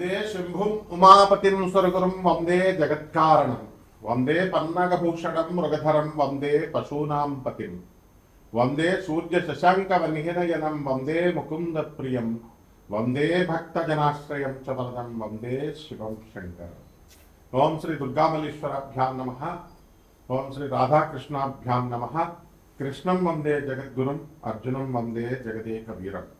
वंदे शम्भुम् उमापतिं सुरगुरुं वंदे जगत्कारणं वंदे पन्नगभूषणं मृगधरं वंदे पशूनां पतिं वंदे सूर्यशशाङ्कवनिहिनयनं वंदे मुकुन्दप्रियं वंदे भक्तजनाश्रयं च वरदं वंदे शिवं शंकर ओम श्री दुर्गामल्लेश्वराभ्यां नमः ओम श्री राधाकृष्णाभ्यां नमः कृष्णं वंदे जगद्गुरुम् अर्जुनं वंदे जगदेकवीरम्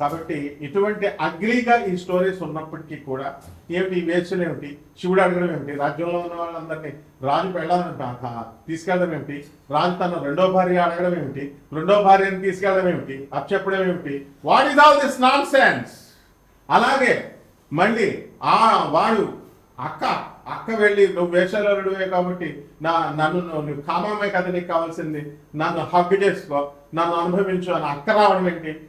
కాబట్టి ఇటువంటి అగ్లీగా ఈ స్టోరీస్ ఉన్నప్పటికీ కూడా ఏమిటి వేసులు ఏమిటి? శివుడు అడగడం ఏమిటి? రాజ్యంలో ఉన్న వాళ్ళందరినీ రాజు పెళ్ళాలని తీసుకెళ్ళడం ఏమిటి? రాజు తన రెండో భార్య అడగడం ఏమిటి? రెండో భార్యని తీసుకెళ్ళడం ఏమిటి? అప్పచెప్పడం ఏమిటి? What is all this nonsense అలాగే మళ్ళీ ఆ వాడు అక్క అక్క వెళ్ళి నువ్వు వేషాలుడివే కాబట్టి నా నన్ను నువ్వు నువ్వు కామమే కదా నీకు కావాల్సింది. నన్ను హగ్ చేసుకో నన్ను అనుభవించు అని అక్క రావడం ఏంటి?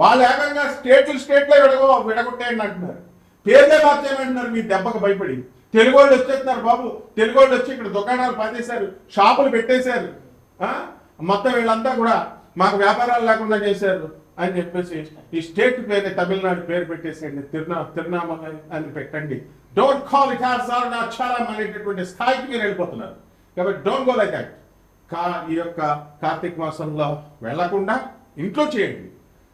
వాళ్ళు ఏకంగా స్టేట్లు స్టేట్లో విడగో విడగొట్టేయండి అంటున్నారు. పేర్లే మార్చేయమంటున్నారు మీ దెబ్బకు భయపడి. తెలుగు వాళ్ళు వచ్చేస్తున్నారు బాబు. తెలుగు వాళ్ళు వచ్చి ఇక్కడ దుకాణాలు పాతేశారు. షాపులు పెట్టేశారు. మొత్తం వీళ్ళంతా కూడా మాకు వ్యాపారాలు లేకుండా చేశారు అని చెప్పేసి ఈ స్టేట్ పేరు తమిళనాడు పేరు పెట్టేసేయండి. తిరునా తిరునామల అని పెట్టండి. Don't call it as Arunachalam అనేటటువంటి స్థాయికి మీరు వెళ్ళిపోతున్నారు. కాబట్టి డోంట్ గో లైక్ దాట్ కా ఈ యొక్క కార్తీక మాసంలో వెళ్ళకుండా ఇంట్లో చేయండి.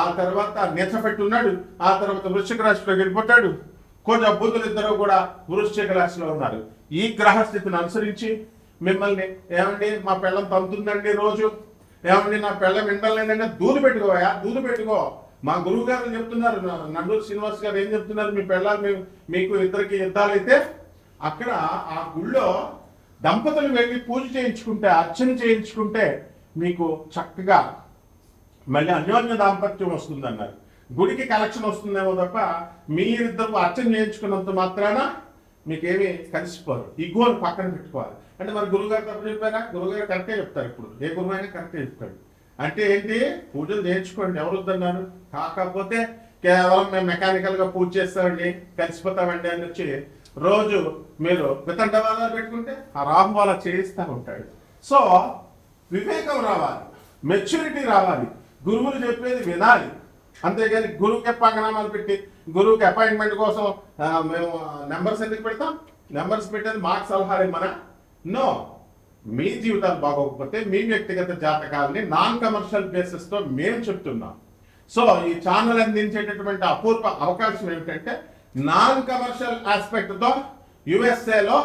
ఆ తర్వాత నెచ్చపెట్టి ఉన్నాడు ఆ తర్వాత వృశ్చిక రాశిలో వెళ్ళిపోతాడు. కొంచెం బుద్ధులు ఇద్దరు కూడా వృశ్చిక రాశిలో ఉన్నారు. ఈ గ్రహస్థితిని అనుసరించి మిమ్మల్ని ఏమండి మా పెళ్ళం పంపుతుందండి రోజు? ఏమండి నా పెళ్ళం వింటలేదంటే దూదు పెట్టుకోవా దూదు పెట్టుకో. మా గురువు గారు చెప్తున్నారు నండూరు శ్రీనివాస్ గారు ఏం చెప్తున్నారు మీ పిల్లలు మీకు ఇద్దరికి యుద్ధాలైతే? అక్కడ ఆ గుళ్ళో దంపతులు వెళ్ళి పూజ చేయించుకుంటే అర్చన చేయించుకుంటే మీకు చక్కగా మళ్ళీ అన్యోన్య దాంపత్యం వస్తుంది అన్నారు గుడికి కలెక్షన్ వస్తుందేమో తప్ప మీరిద్దరు అర్చన చేయించుకున్నంత మాత్రాన మీకేమి కలిసిపోరు. ఈ గోల్ పక్కన పెట్టుకోవాలి. అంటే మరి గురుగారు తప్పు చెప్పారా? గురుగారు కరెక్టే చెప్తారు ఇప్పుడు. ఏ గురువు అయినా కరెక్టే చెప్తాడు. అంటే ఏంటి? పూజలు చేయించుకోండి. ఎవరు వద్దన్నారు? కాకపోతే కేవలం మేము మెకానికల్గా పూజ చేస్తామండి కలిసిపోతామండి అని వచ్చి రోజు మీరు వితండ వాళ్ళ పెట్టుకుంటే ఆ రాహు వాళ్ళ చేయిస్తూ ఉంటాడు. సో వివేకం రావాలి. మెచ్యూరిటీ రావాలి. గురువులు చెప్పేది వినాలి. అంతేగాని గురువుకి పంగనామాలు పెట్టి గురువుకి అపాయింట్మెంట్ కోసం మేము నెంబర్స్ ఎందుకు పెడతాం? నెంబర్స్ పెట్టేది మాకు సలహాలు మన నో మీ జీవితాలు బాగోకపోతే మీ వ్యక్తిగత జాతకాలని నాన్ కమర్షియల్ బేసిస్తో మేము చెప్తున్నాం. సో ఈ ఛానల్ అందించేటటువంటి అపూర్వ అవకాశం ఏమిటంటే నాన్ కమర్షియల్ ఆస్పెక్ట్తో యుఎస్ఏలో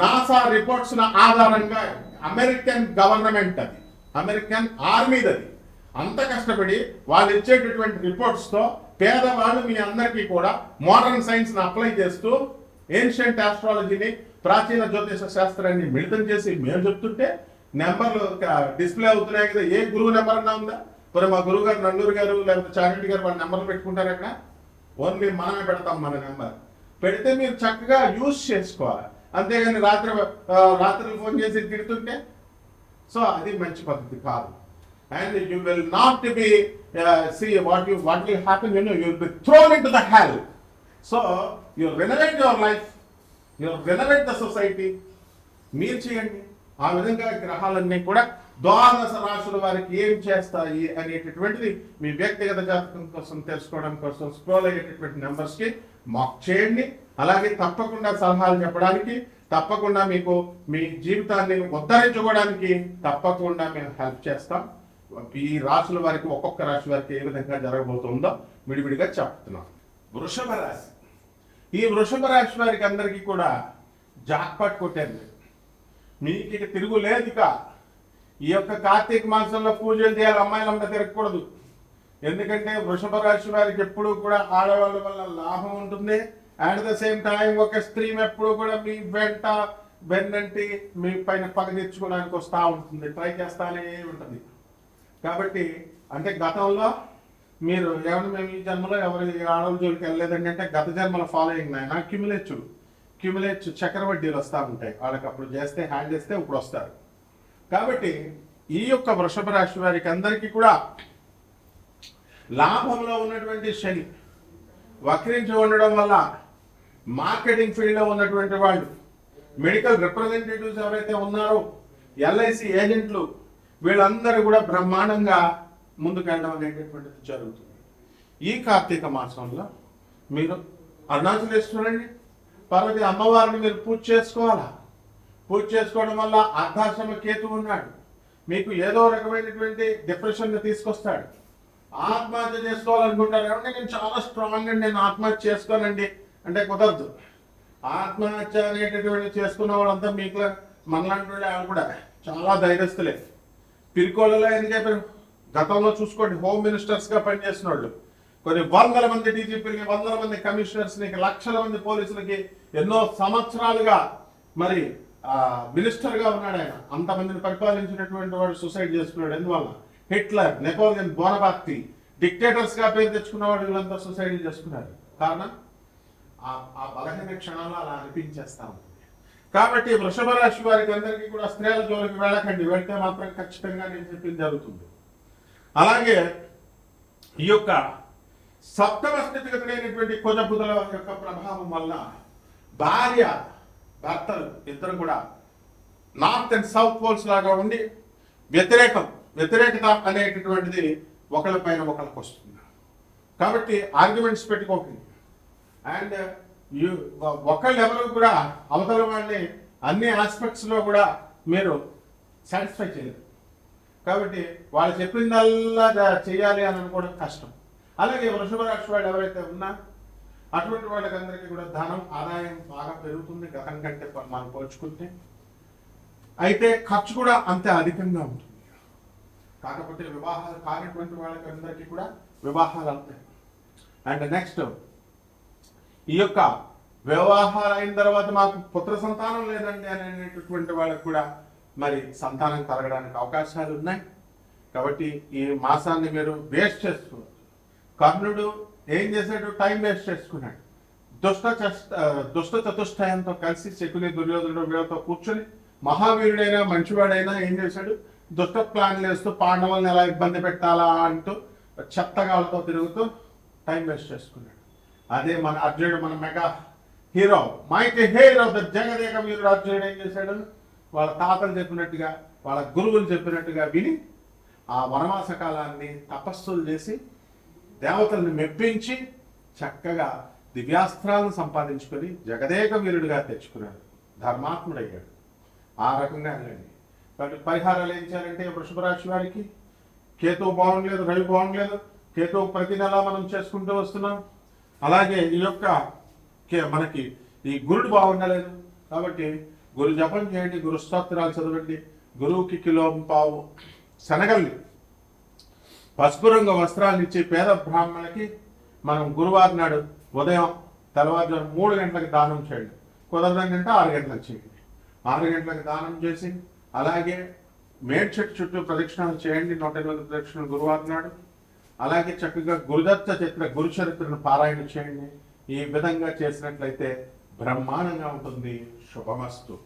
నాసా రిపోర్ట్స్ ఆధారంగా అమెరికన్ గవర్నమెంట్ అది. అమెరికన్ ఆర్మీది అది. అంత కష్టపడి వాళ్ళు ఇచ్చేటటువంటి రిపోర్ట్స్తో పేదవాళ్ళు మీ అందరికీ కూడా మోడర్న్ సైన్స్ని అప్లై చేస్తూ ఏన్షియంట్ ఆస్ట్రాలజీని ప్రాచీన జ్యోతిష శాస్త్రాన్ని మిళితం చేసి మేము చెప్తుంటే నెంబర్లు డిస్ప్లే అవుతున్నాయి కదా. ఏ గురువు నెంబర్ అన్నా ఉందా? మరి మా గురువు గారు నల్లూరు గారు లేకపోతే చారెడ్డి గారు వాళ్ళ నెంబర్లు పెట్టుకుంటారు అక్కడ? ఓన్లీ మనమే పెడతాం మన నెంబర్. పెడితే మీరు చక్కగా యూజ్ చేసుకోవాలి. అంతేగాని రాత్రి రాత్రి ఫోన్ చేసి తిడుతుంటే సో అది మంచి పద్ధతి కాదు. And you will not be see what you what will happen you know you will be thrown into the hell so you renovate your life you renovate the society మీరు చేయండి. ఆ విధంగా గ్రహాలన్నీ కూడా ద్వాదశ రాశుల వారికి ఏం చేస్తాయి అనేటటువంటిది మీ వ్యక్తిగత జాతకం కోసం తెలుసుకోవడం కోసం స్క్రోల్ అయ్యేటటువంటి నెంబర్స్కి మాక్ చేయండి. అలాగే తప్పకుండా సలహాలు చెప్పడానికి తప్పకుండా మీకు మీ జీవితాన్ని ఉద్ధరించుకోవడానికి తప్పకుండా మేము హెల్ప్ చేస్తాం. ఈ రాశుల వారికి ఒక్కొక్క రాశి వారికి ఏ విధంగా జరగబోతుందో విడివిడిగా చెప్తున్నాం వృషభ రాశి. ఈ వృషభ రాశి వారికి అందరికీ కూడా జాక్పాట్ కొట్టారు మీకు ఇక తిరుగులేదు ఇక. ఈ యొక్క కార్తీక మాసంలో పూజలు చేయాలి అమ్మాయిలంతా తిరగకూడదు. ఎందుకంటే వృషభ రాశి వారికి ఎప్పుడు కూడా ఆడవాళ్ళ వల్ల లాభం ఉంటుంది. అట్ ద సేమ్ టైం ఒక స్త్రీ ఎప్పుడు కూడా మీ వెంట వెన్నంటి మీ పైన పగ తెచ్చుకోవడానికి వస్తూ ఉంటుంది. ట్రై చేస్తానే ఉంటుంది. కాబట్టి అంటే గతంలో మీరు ఏమన్నా మేము ఈ జన్మలో ఎవరి ఆడవాళ్ళ జోలికి వెళ్ళలేదండి అంటే గత జన్మల ఫాలోయింగ్ నాయన క్యూములేచ్చు క్యూములేచ్చు చక్రవడ్డీలు వస్తూ ఉంటాయి. వాళ్ళకి అప్పుడు చేస్తే హ్యాండ్ చేస్తే ఇప్పుడు వస్తారు. కాబట్టి ఈ యొక్క వృషభ రాశి వారికి అందరికీ కూడా లాభంలో ఉన్నటువంటి శని వక్రించి ఉండడం వల్ల మార్కెటింగ్ ఫీల్డ్లో ఉన్నటువంటి వాళ్ళు మెడికల్ రిప్రజెంటేటివ్స్ ఎవరైతే ఉన్నారో ఎల్ఐసి ఏజెంట్లు వీళ్ళందరూ కూడా బ్రహ్మాండంగా ముందుకెళ్ళడం అనేటటువంటిది జరుగుతుంది. ఈ కార్తీక మాసంలో మీరు అరుణాచలేశ్వరండి పార్వతి అమ్మవారిని మీరు పూజ చేసుకోవాలా? పూజ చేసుకోవడం వల్ల అర్ధాశ్రమ కేతు ఉన్నాడు. మీకు ఏదో రకమైనటువంటి డిప్రెషన్ తీసుకొస్తాడు. ఆత్మహత్య చేసుకోవాలనుకుంటారు. ఏమంటే నేను చాలా స్ట్రాంగ్ అండి నేను ఆత్మహత్య చేసుకోనండి అంటే కుదరదు. ఆత్మహత్య అనేటటువంటి చేసుకున్న వాళ్ళంతా మీకు మనలాంటి వాళ్ళు కూడా చాలా ధైర్యస్తులే. పిరికోళ్ళలో ఎందుకు చెప్పారు? గతంలో చూసుకోండి హోమ్ మినిస్టర్స్గా పనిచేసిన వాళ్ళు కొన్ని వందల మంది డీజీపీలకి వందల మంది కమిషనర్స్ని లక్షల మంది పోలీసులకి ఎన్నో సంవత్సరాలుగా మరి మినిస్టర్గా ఉన్నాడు ఆయన. అంతమందిని పరిపాలించినటువంటి వాడు సూసైడ్ చేసుకున్నాడు. ఎందువల్ల? హిట్లర్ నెపోలియన్ బోనపార్టీ డిక్టేటర్స్గా పేరు తెచ్చుకున్న వాడు వీళ్ళంతా సూసైడ్ చేసుకున్నారు. కారణం? ఆ ఆ బలహీన క్షణాలు అలా అనిపించేస్తా ఉంటుంది కాబట్టి వృషభ రాశి వారికి అందరికీ కూడా స్త్రీల జోలికి వెళ్ళకండి. వెళ్తే మాత్రం ఖచ్చితంగా నేను చెప్పింది జరుగుతుంది. అలాగే ఈ యొక్క సప్తమ స్థితిగతులైనటువంటి కుజబుధుల యొక్క ప్రభావం వల్ల భార్య భర్తలు ఇద్దరు కూడా నార్త్ అండ్ సౌత్ పోల్స్ లాగా ఉండి వ్యతిరేకం వ్యతిరేకత అనేటటువంటిది ఒకళ్ళ పైన ఒకళ్ళకి వస్తుంది కాబట్టి ఆర్గ్యుమెంట్స్ పెట్టుకోకండి. అండ్ ఒక్క లెవెల్ కూడా అవతల వాళ్ళని అన్ని ఆస్పెక్ట్స్లో కూడా మీరు సాటిస్ఫై చేయరు కాబట్టి వాళ్ళు చెప్పిందల్లా చేయాలి అని అనుకోవడం కష్టం. అలాగే వృషభ రాశి వాళ్ళు ఎవరైతే ఉన్నా అటువంటి వాళ్ళకందరికీ కూడా ధనం ఆదాయం బాగా పెరుగుతుంది గతం కంటే మనం పోల్చుకుంటే. అయితే ఖర్చు కూడా అంతే అధికంగా ఉంటుంది. కాకపోతే వివాహాలు కానటువంటి వాళ్ళకి అందరికీ కూడా వివాహాలు అవుతాయి అండ్ నెక్స్ట్ ఈ యొక్క వ్యవహారం అయిన తర్వాత మాకు పుత్ర సంతానం లేదండి అనేటటువంటి వాళ్ళకు కూడా మరి సంతానం కలగడానికి అవకాశాలు ఉన్నాయి. కాబట్టి ఈ మాసాన్ని మీరు వేస్ట్ చేసుకున్నారు కర్ణుడు ఏం చేశాడు? టైం వేస్ట్ చేసుకున్నాడు. దుష్ట దుష్ట చతుష్టయంతో కలిసి శకుని దుర్యోధనుడు వీళ్ళతో కూర్చొని మహావీరుడైనా మంచివాడైనా ఏం చేశాడు? దుష్ట ప్లాన్లు వేస్తూ పాండవులను ఎలా ఇబ్బంది పెట్టాలా అంటూ చెత్తగాళ్ళతో తిరుగుతూ టైం వేస్ట్ చేసుకున్నాడు. అదే మన అర్జునుడు మన మెగా హీరో. మైకి హీరో ద జగదేక వీరుడు అర్జునుడు ఏం చేశాడు? వాళ్ళ తాతలు చెప్పినట్టుగా వాళ్ళ గురువులు చెప్పినట్టుగా విని ఆ వనవాస కాలాన్ని తపస్సులు చేసి దేవతల్ని మెప్పించి చక్కగా దివ్యాస్త్రాలను సంపాదించుకొని జగదేక వీరుడిగా తెచ్చుకున్నాడు. ధర్మాత్ముడయ్యాడు. ఆ రకంగా వెళ్ళండి. కాబట్టి పరిహారాలు ఏం చేయాలంటే వృషభ రాశి వారికి కేతువు బాగుండలేదు రవి బాగుండలేదు కేతువు ప్రతి నెల మనం చేసుకుంటూ వస్తున్నాం. అలాగే ఈ యొక్క కే- మనకి ఈ గురుడు బాగుండలేదు. కాబట్టి గురు జపం చేయండి గురు స్తోత్రాలు చదవండి గురువుకి కిలో పావు శనగల్ని. పసుపు రంగు వస్త్రాలు ఇచ్చే పేద బ్రాహ్మణులకి మనం గురువారం నాడు ఉదయం తెల్లవారుజాము మూడు గంటలకు దానం చేయండి. కుదరదంటే ఆరు గంటలకు చేయండి. ఆరు గంటలకు దానం చేసి అలాగే మేడ్చెట్టు చుట్టూ ప్రదక్షిణలు చేయండి. నూట ఎనిమిది ప్రదక్షిణలు గురువారం నాడు. అలాగే చక్కగా గురుదత్త చరిత్ర గురు చరిత్రను పారాయణ చేయండి. ఈ విధంగా చేసినట్లయితే బ్రహ్మాండంగా ఉంటుంది. శుభమస్తు.